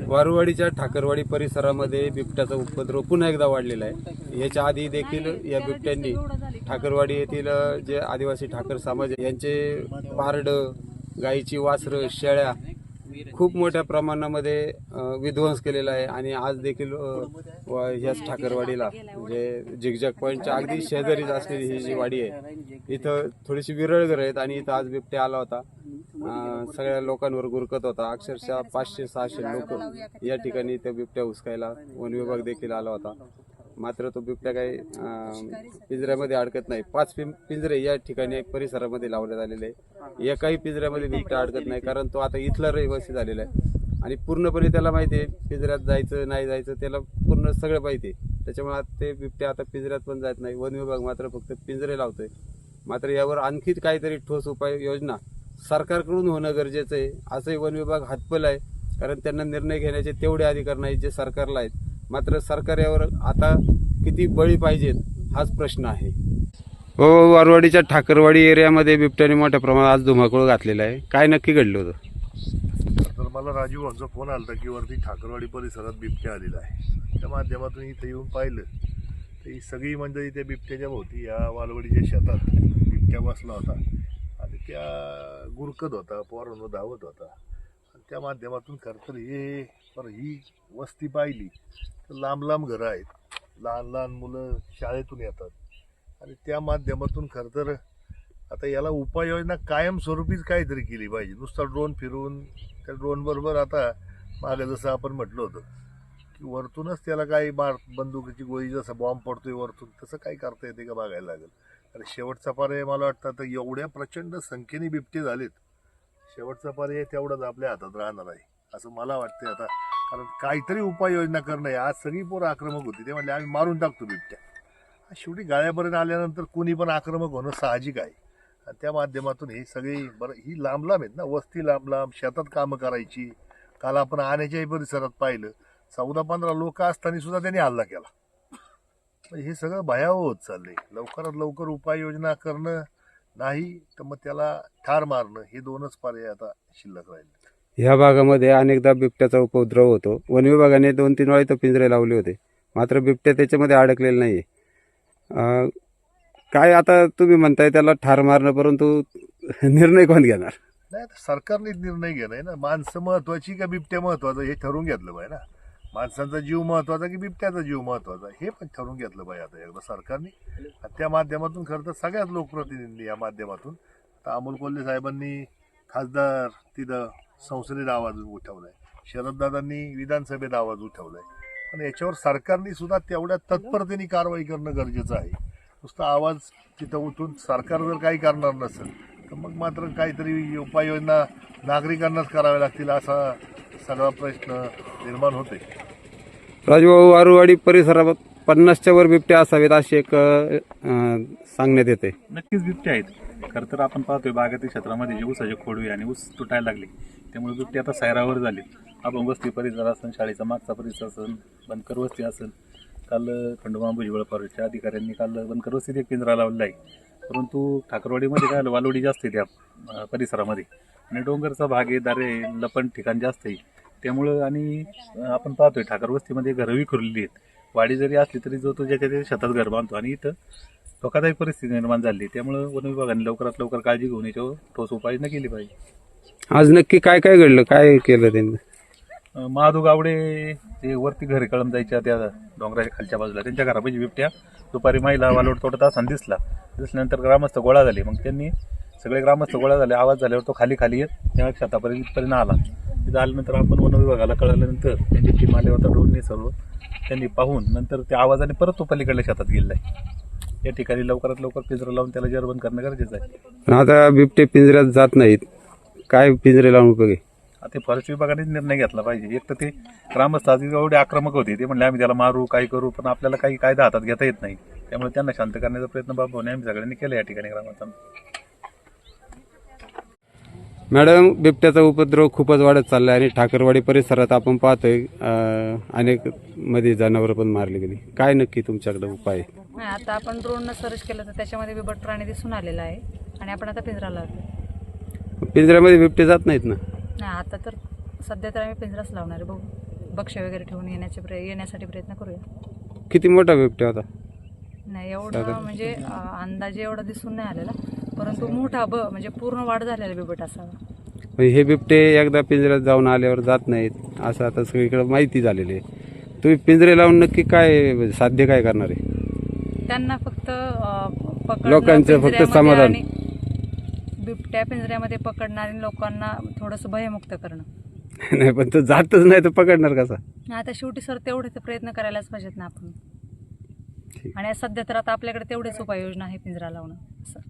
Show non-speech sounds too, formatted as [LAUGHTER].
वारुवाडीच्या ठाकरवाडी परिसरामध्ये बिबट्याचा उपद्रव पुन्हा एकदा वाढलेला आहे. याच्या आधी देखील या बिबट्यांनी ठाकरवाडी येथील जे आदिवासी ठाकर समाज यांचे पारड गाईची वासरं शेळ्या खूप मोठ्या प्रमाणामध्ये विध्वंस केलेला आहे. आणि आज देखील ह्याच ठाकरवाडीला म्हणजे जिगजॅग पॉईंटच्या अगदी शेजारीच असलेली ही जी वाडी आहे इथं थोडीशी विरळ घरं आहेत आणि इथं आज बिबट्या आला होता. सगळ्या लोकांवर गुरकत होता. अक्षरशः पाचशे सहाशे लोक या ठिकाणी त्या बिबट्या हुसकायला वन विभाग देखील आला होता. मात्र तो बिबट्या काही अं, पिंजऱ्यामध्ये अडकत नाही. पाच पिं- पिंजरे या ठिकाणी एक परिसरामध्ये लावण्यात आलेले आहे. एकाही पिंजऱ्यामध्ये बिबट्या अडकत नाही कारण तो आता इथला रहिवासी झालेला आहे. आणि पूर्णपणे त्याला माहिती आहे पिंजऱ्यात जायचं नाही जायचं त्याला पूर्ण सगळं माहिती आहे. त्याच्यामुळे आता ते बिबट्या आता पिंजऱ्यात पण जात नाही. वन विभाग मात्र फक्त पिंजरे लावतोय. मात्र यावर आणखी काहीतरी ठोस उपाय योजना सरकारकडून होणं गरजेचं आहे. असंही वन विभाग हातपल आहे. कारण त्यांना निर्णय घेण्याचे तेवढे अधिकार नाहीत जे सरकारला आहेत. मात्र सरकार यावर आता किती बळी पाहिजेत हाच प्रश्न आहे. हो वारवाडीच्या ठाकरवाडी एरियामध्ये बिबट्याने मोठ्या प्रमाणात आज धुमाकूळ घातलेला आहे. काय नक्की घडलं होतं? तर मला राजीव भाऊचा फोन आला की वरती ठाकरवाडी परिसरात बिबट्या आलेला आहे. त्या माध्यमातून इथं येऊन पाहिलं. तर ही सगळी मंडळी त्या बिबट्याच्या भोवती या वालवडीच्या शेतात बिबट्या बसला होता. त्या गुरकत होता पोरांवर धावत होता. त्या माध्यमातून खरं तर हे पर ही वस्ती पाहिली. तर लांब लांब घरं आहेत. लहान लहान मुलं शाळेतून येतात. आणि त्या माध्यमातून खरं तर आता याला उपाययोजना कायमस्वरूपीच काहीतरी केली पाहिजे. नुसता ड्रोन फिरून त्या ड्रोनबरोबर आता मागे जसं आपण म्हटलं होतं की वरतूनच त्याला काही मार बंदुकीची गोळी जसं बॉम्ब पडतोय वरतून तसं काही करता येते का बघायला लागेल? तर शेवटचा पर्याय मला वाटतं तर एवढ्या प्रचंड संख्येने बिबटे झालेत. शेवटचा पर्याय तेवढाच आपल्या हातात राहणार आहे असं मला वाटतंय आता. कारण काहीतरी उपाययोजना करणं आहे. आज सगळी पोरं आक्रमक होती. ते म्हणले आम्ही मारून टाकतो बिबट्या. शेवटी गाळ्यापर्यंत आल्यानंतर कोणी पण आक्रमक होणं साहजिक आहे. आणि त्या माध्यमातून ही सगळी बरं ही लांब लांब आहेत ना वस्ती लांब लांब शेतात कामं करायची. काल आपण आण्याच्याही परिसरात पाहिलं. चौदा पंधरा लोक असताना सुद्धा त्यांनी हल्ला केला. हे सगळं भयावह होत चाललंय. लवकरात लवकर उपाययोजना करणं नाही तर मग त्याला ठार मारणं हे दोनच पर्याय आता शिल्लक राहिले ह्या भागामध्ये अनेकदा बिबट्याचा उपद्रव होतो. वन विभागाने दोन तीन वेळा इथं पिंजरे लावले होते. मात्र बिबट्या त्याच्यामध्ये अडकलेला नाहीये. अं, काय आता तुम्ही म्हणताय त्याला ठार मारणं परंतु निर्णय कोण घेणार? नाही सरकारनेच निर्णय घेणं आहे ना. माणसं महत्वाची का बिबट्या महत्वाचं हे ठरवून घेतलं पाहिजे ना. माणसांचा जीव महत्त्वाचा की बिबट्याचा जीव महत्त्वाचा? हे पण ठरवून घेतलं पाहिजे आता एकदा सरकारने. त्या माध्यमातून खरं तर सगळ्याच लोकप्रतिनिधी या माध्यमातून आता अमोल कोल्हे साहेबांनी खासदार तिथं संसदेत आवाज उठवलाय. शरददादांनी विधानसभेत आवाज उठवलाय. पण याच्यावर सरकारने सुद्धा तेवढ्या तत्परतेने कारवाई करणं गरजेचं आहे. नुसता आवाज तिथं उठून सरकार जर काही करणार नसेल तर मग मात्र काहीतरी उपाययोजना नागरिकांनाच कराव्या लागतील असा सगळा प्रश्न निर्माण होते राजभाऊ वारुवाडी परिसरात पन्नासच्या वर बिबट्या असावेत अशी एक अं, सांगण्यात येते. नक्कीच बिबटे आहेत. खरं तर आपण पाहतोय बागायती क्षेत्रामध्ये जे ऊसाचे खोडवे आणि ऊस तुटायला लागले. त्यामुळे बिबटे आता सैरावर झाले आपण वस्ती परिसर असेल शाळेचा मागचा परिसर असेल बनकर वस्ती असेल काल खंडोबा भुजबळ फॉरेस्टच्या अधिकाऱ्यांनी काल बनकर वस्तीत एक पिंजरा लावलेला आहे. परंतु ठाकरवाडीमध्ये काय झालं, वालोडी जास्त आहे त्या परिसरामध्ये. आणि डोंगरचा भाग आहे दारे लपण ठिकाण जास्त आहे. त्यामुळं आणि आपण पाहतोय ठाकर वस्तीमध्ये घरं विखुरलेली आहेत. वाडी जरी असली तरी जो तो ज्याच्या त्याच्या शेतात घर बांधतो आणि इथं धोकादायक परिस्थिती निर्माण झाली. त्यामुळं वन विभागाने लवकरात लवकर काळजी घेऊन याच्यावर ठोस उपाययोजना केली पाहिजे. आज नक्की काय काय घडलं? काय केलं त्यांनी? महादू गावडे जे वरती घरी कळम जायच्या त्या डोंगराच्या खालच्या बाजूला त्यांच्या घरापाशी बिबट्या दुपारी महिला वालोड तोडत असताना दिसला. दिसल्यानंतर ग्रामस्थ गोळा झाले. मग त्यांनी सगळे ग्रामस्थ गोळा झाले. आवाज झाल्यावर तो खाली खाली येत त्या शेतापर्यंत पर्यंत आला. तिथं आल्यानंतर आपण वन विभागाला कळल्यानंतर त्यांची टीम आली होता ड्रोनने सर्व. त्यांनी पाहून नंतर त्या आवाजाने परत तो पलीकडल्या शेतात गेलेला आहे. या ठिकाणी लवकरात लवकर पिंजरा लावून त्याला जरबंद करणं गरजेचं आहे. पण आता बिबटे पिंजऱ्यात जात नाहीत. काय पिंजरे लावून उपयोग? आहे आता फॉरेस्ट विभागाने निर्णय घेतला पाहिजे. एक तर ते ग्रामस्थ आधी एवढे आक्रमक होते. ते म्हणले आम्ही त्याला मारू काही करू पण आपल्याला काही कायदा हातात घेता येत नाही. त्यामुळे त्यांना शांत करण्याचा प्रयत्न बाबा आम्ही सगळ्यांनी केला या ठिकाणी ग्रामाचा मॅडम बिबट्याचा उपद्रव खूपच वाढत चालला आहे आणि ठाकरवाडी परिसरात आपण पाहतोय अनेकमध्ये जनावरं पण मारली गेली. काय नक्की तुमच्याकडे उपाय? आहे? नाही आता आपण ड्रोननं सर्च केलं तर त्याच्यामध्ये बिबट प्राणी दिसून आलेला आहे. आणि आपण आता पिंजरा लावतो पिंजऱ्यामध्ये बिबटे जात नाहीत ना? नाही आता तर सध्या तर आम्ही पिंजराच लावणार आहे. बघू. बक्ष वगैरे ठेवून येण्याचे प्रय येण्यासाठी प्रयत्न करूया. किती मोठा बिबट्या होता? नाही एवढं म्हणजे अं, अंदाजे एवढा दिसून नाही आलेला. परंतु मोठा ब म्हणजे पूर्ण वाढ झालेला बिबट असावा. म्हणजे हे बिबटे एकदा पिंजऱ्यात जाऊन आल्यावर जात नाहीत असं आता सगळीकडे माहिती झालेली आहे. तुम्ही पिंजरे लावून नक्की काय साध्य काय करणार आहे? त्यांना फक्त अं, पकडणं लोकांचं फक्त पिंजऱ्यामध्ये समाधान. आणि बिबट्या पिंजऱ्यामध्ये पकडणारे लोकांना थोडंसं भयमुक्त करणं. [LAUGHS] नाही पण तो जातच नाही तर पकडणार कसा? आता शेवटी सर तेवढे तर प्रयत्न करायलाच पाहिजेत ना आपण. ठीक. आणि सध्या तर आता आपल्याकडे तेवढेच उपाययोजना आहे पिंजरा लावणं असं